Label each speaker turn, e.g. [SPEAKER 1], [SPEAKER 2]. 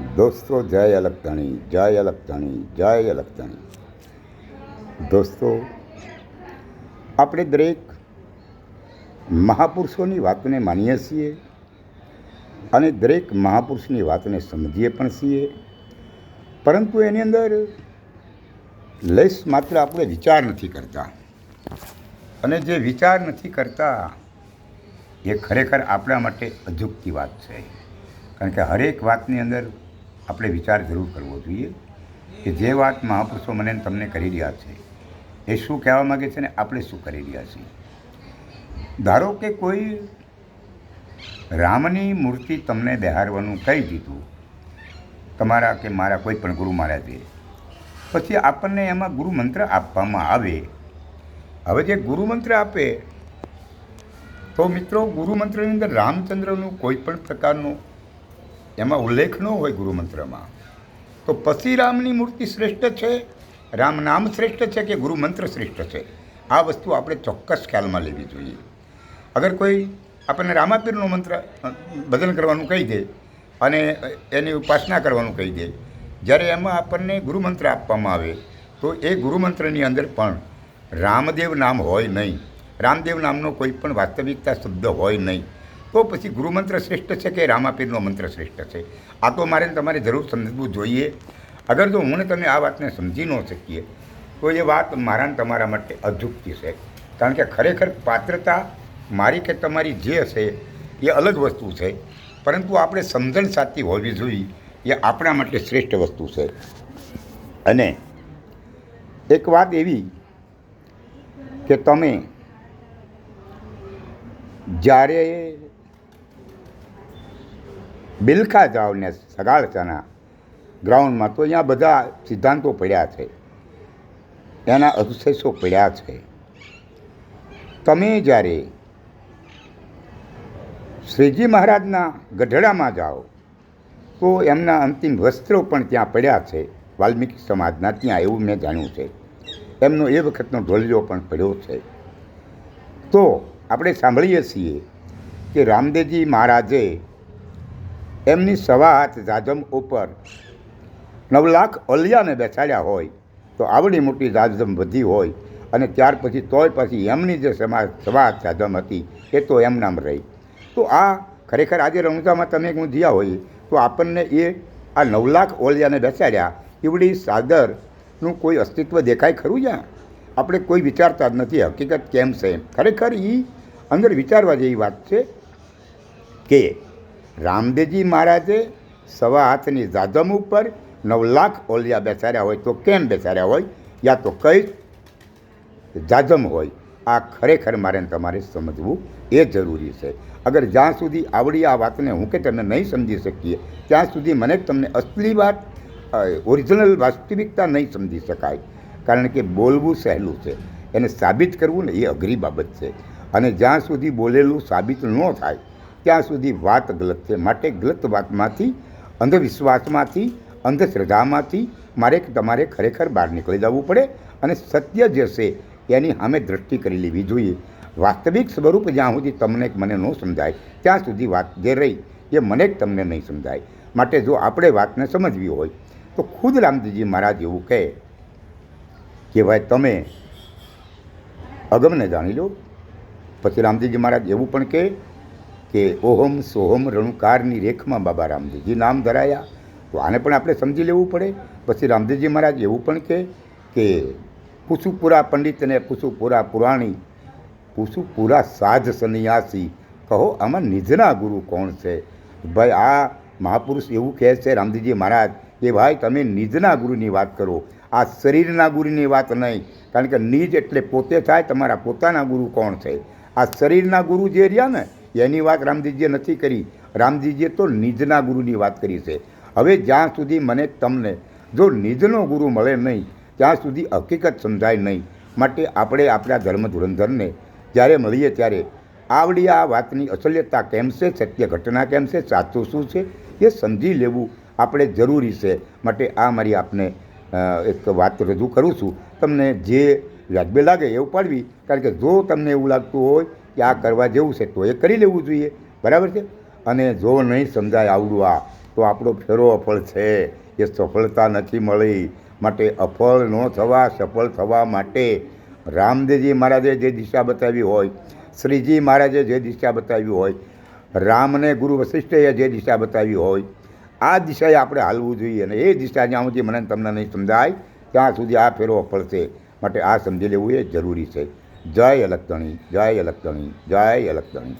[SPEAKER 1] દોસ્તો, જય અલગતાણી જય અલગતાણી જય અલગતાણી. દોસ્તો, આપણે દરેક મહાપુરુષોની વાતને માનીએ છીએ અને દરેક મહાપુરુષની વાતને સમજીએ પણ છીએ. પરંતુ એની અંદર લેસ માત્ર આપણે વિચાર નથી કરતા. અને જે વિચાર નથી કરતા, એ ખરેખર આપણા માટે અજુકતી વાત છે. કારણ કે હરેક વાતની અંદર આપણે વિચાર જરૂર કરવો જોઈએ કે જે વાત મહાપુરુષો મને તમને કરી રહ્યા છે, એ શું કહેવા માગે છે ને આપણે શું કરી રહ્યા છીએ? ધારો કે કોઈ રામની મૂર્તિ તમને બહારવાનું કહી દીધું, તમારા કે મારા કોઈ પણ ગુરુ મહારાજે, પછી આપણને એમાં ગુરુ મંત્ર આપવામાં આવે. હવે જે ગુરુ મંત્ર આપે, તો મિત્રો ગુરુ મંત્રની અંદર રામચંદ્રનું કોઈ પણ પ્રકારનું એમાં ઉલ્લેખ ન હોય ગુરુમંત્રમાં. તો પછી રામની મૂર્તિ શ્રેષ્ઠ છે? રામ નામ શ્રેષ્ઠ છે કે ગુરુમંત્ર શ્રેષ્ઠ છે? આ વસ્તુ આપણે ચોક્કસ ખ્યાલમાં લેવી જોઈએ. અગર કોઈ આપણને રામાપીરનો મંત્ર ભજન કરવાનું કહી દે અને એની ઉપાસના કરવાનું કહી દે, જ્યારે એમાં આપણને ગુરુમંત્ર આપવામાં આવે, તો એ ગુરુમંત્રની અંદર પણ રામદેવ નામ હોય નહીં. રામદેવ નામનો કોઈ પણ વાસ્તવિકતા શબ્દ હોય નહીં. તો પછી ગુરુમંત્ર શ્રેષ્ઠ છે કે રામાપીરનો મંત્ર શ્રેષ્ઠ છે? આ તો મારે તમારે જરૂર સમજવું જોઈએ. અગર જો હું તમે આ વાતને સમજી ન શકીએ, તો એ વાત મારાને તમારા માટે અજુક્તિ છે. કારણ કે ખરેખર પાત્રતા મારી કે તમારી જે હશે, એ અલગ વસ્તુ છે. પરંતુ આપણે સમજણ સાચી હોવી જોઈએ, એ આપણા માટે શ્રેષ્ઠ વસ્તુ છે. અને એક વાત એવી કે તમે જ્યારે બિલખા જાઓ ને સગાળતાના ગ્રાઉન્ડમાં તો અહીંયા બધા સિદ્ધાંતો પડ્યા છે. એના અવશેષો પડ્યા છે. તમે જ્યારે શ્રીજી મહારાજના ગઢડામાં જાઓ, તો એમના અંતિમ વસ્ત્રો પણ ત્યાં પડ્યા છે. વાલ્મીકી સમાજના ત્યાં એવું મેં જાણ્યું છે. એમનો એ વખતનો ઢોલિયો પણ પડ્યો છે. તો આપણે સાંભળીએ છીએ કે રામદેવજી મહારાજે એમની સવા હાથ જાજમ ઉપર નવ લાખ ઓલિયાને બેસાડ્યા હોય, તો આવડી મોટી જાજમ વધી હોય, અને ત્યાર પછી તોય પછી એમની જે સમાજ સવા હાથ જાજમ હતી, એ તો એમનામ રહી. તો આ ખરેખર આજે રમઝામાં તમે હું જ્યાં હોય, તો આપણને એ આ નવ લાખ ઓલિયાને બેસાડ્યા એવડી સાદરનું કોઈ અસ્તિત્વ દેખાય ખરું જ્યાં? આપણે કોઈ વિચારતા જ નથી, હકીકત કેમ છે ખરેખર એ અંદર વિચારવા જેવી વાત છે કે રામદેવજી મહારાજે સવા હાથની જાદમ ઉપર નવ લાખ ઓલિયા બેસાડ્યા હોય તો કેમ બેસાડ્યા હોય? યા તો કઈ જાજમ હોય? આ ખરેખર મારે તમારે સમજવું એ જરૂરી છે. અગર જ્યાં સુધી આવડી આ વાતને હું કે તમે નહીં સમજી શકીએ, ત્યાં સુધી મને તમને અસલી વાત ઓરિજિનલ વાસ્તવિકતા નહીં સમજી શકાય. કારણ કે બોલવું સહેલું છે. એને સાબિત કરવું ને એ અઘરી બાબત છે. અને જ્યાં સુધી બોલેલું સાબિત ન થાય ત્યાં સુધી વાત ગલત છે. માટે ગલત વાતમાંથી, અંધવિશ્વાસમાંથી, અંધશ્રદ્ધામાંથી મારે તમારે ખરેખર બહાર નીકળી જવું પડે અને સત્ય જે છે એની સામે દ્રષ્ટિ કરી લેવી જોઈએ. વાસ્તવિક સ્વરૂપ જ્યાં સુધી તમને મને ન સમજાય, ત્યાં સુધી વાત જે રહી એ મને જ તમને નહીં સમજાય. માટે જો આપણે વાતને સમજવી હોય, તો ખુદ રામજીજી મહારાજ એવું કહે કે ભાઈ તમે અગમને જાણી લો. પછી રામજીજી મહારાજ એવું પણ કહે કે ઓહમ સોહમ રણુકારની રેખમાં બાબા રામદેવજી નામ ધરાયા. તો આને પણ આપણે સમજી લેવું પડે. પછી રામદેવજી મહારાજ એવું પણ કહે કે કુસુપુરા પંડિત અને કુસુપુરા પુરાણી કુસુપુરા સાધ સન્યાસી, કહો આમાં નિજના ગુરુ કોણ છે? ભાઈ, આ મહાપુરુષ એવું કહે છે, રામદેવજી મહારાજ, કે ભાઈ, તમે નિજના ગુરુની વાત કરો. આ શરીરના ગુરુની વાત નહીં. કારણ કે નિજ એટલે પોતે થાય, તમારા પોતાના ગુરુ કોણ છે? આ શરીરના ગુરુ જે રહ્યા ને એની વાત રામજીજીએ નથી કરી. રામજીજીએ તો નિજના ગુરુની વાત કરી છે. હવે જ્યાં સુધી મને તમને, જો નિજનો ગુરુ મળે નહીં, ત્યાં સુધી હકીકત સમજાય નહીં. માટે આપણે આપણા ધર્મ ધુરંધરને જ્યારે મળીએ ત્યારે આવડી આ વાતની અસલ્યતા કેમ છે, સત્ય ઘટના કેમ છે, સાચું શું છે, એ સમજી લેવું આપણે જરૂરી છે. માટે આ મારી આપને એક વાત રજૂ કરું છું. તમને જે વ્યાજબી લાગે એ ઉપાડવી. કારણ કે જો તમને એવું લાગતું હોય કે આ કરવા જેવું છે તો એ કરી લેવું જોઈએ. બરાબર છે? અને જો નહીં સમજાય આવડું આ, તો આપણો ફેરો અફળ છે. એ સફળતા નથી મળી. માટે અફળ ન થવા, સફળ થવા માટે રામદેવજી મહારાજે જે દિશા બતાવી હોય, શ્રીજી મહારાજે જે દિશા બતાવી હોય, રામને ગુરુ વશિષ્ઠએ જે દિશા બતાવી હોય, આ દિશાએ આપણે હાલવું જોઈએ. અને એ દિશા જ્યાં સુધી મને તમને નહીં સમજાય, ત્યાં સુધી આ ફેરો અફળ છે. માટે આ સમજી લેવું એ જરૂરી છે. જય અલગતણી જય અલગતણી જય અલગતણી